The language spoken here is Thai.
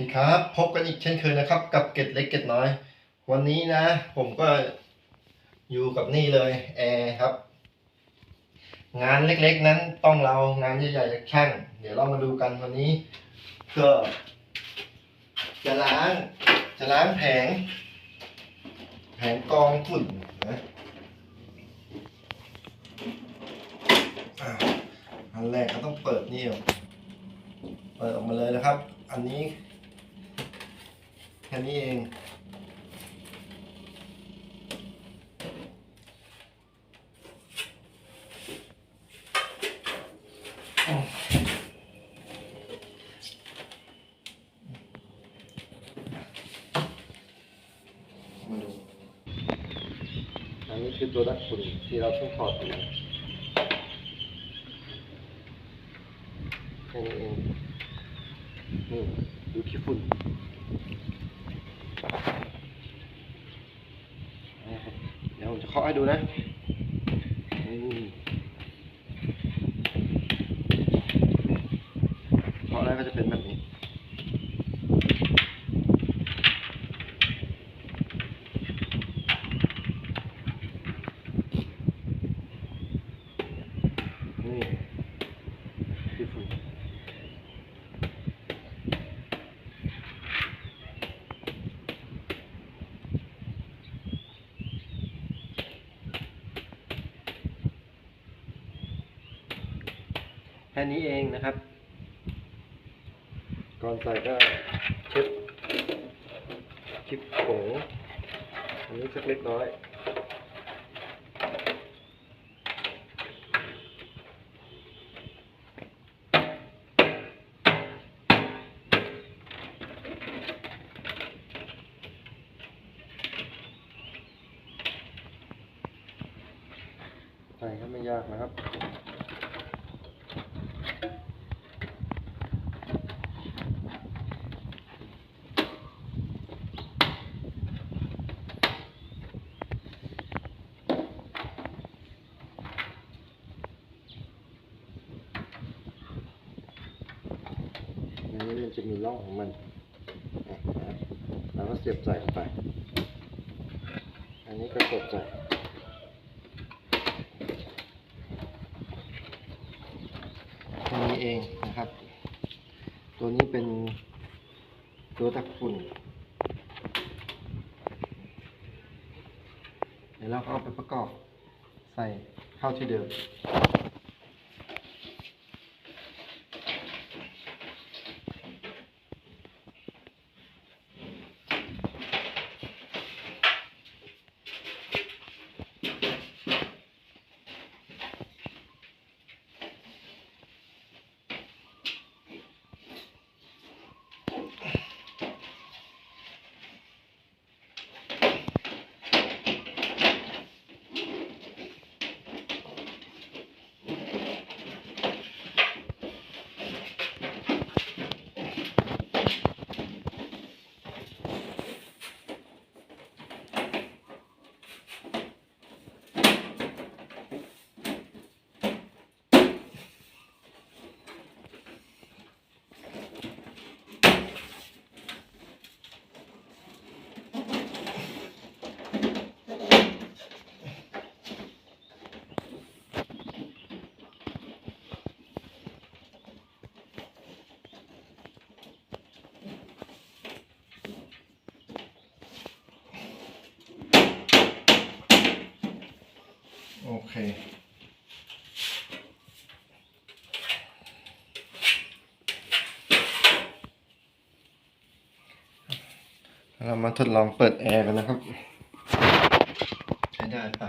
สวัสดีครับพบกันอีกเช่นเคยนะครับ กับเกตเล็กเกตน้อย วันนี้นะ ผมก็อยู่กับนี่เลยแอร์ครับ งานเล็กๆนั้นต้องเรางานใหญ่ๆจากช่าง เดี๋ยวเรามาดูกันวันนี้ก็จะล้างจะล้างแผง แผงกองฝุ่นนะอะอันแรกก็ต้องเปิดนี่ออกเปิดออกมาเลยนะครับ อันนี้ แค่นี้เอง มาดู อันนี้คือตัวดักฝุ่นที่เราเพิ่งถอดออกมาแค่นี้เอง นี่ดูขี้ฝุ่นนะครับเดี๋ยวผมจะเคาะ ให้ดูนะนี่เคาะแล้วก็จะเป็นแบบนี้ นี่ขี้ฝุ่น แค่นี้เองนะครับ ก่อนใส่ก็เช็ดคลิปผงอันนี้สักเล็กน้อยใส่ก็ไม่ยากนะครับ อันนี้มันจะมีร่องของมันนะครับแล้วก็เสียบใส่ไป อันนี้ก็กดใส่แค่นี้เองนะครับ ตัวนี้เป็นตัวตักฝุ่นเดี๋ยวเราก็เอาไปประกอบใส่เข้าที่เดิม โอเค เรามาทดลองเปิดแอร์กันนะครับ ใช้ได้ปะ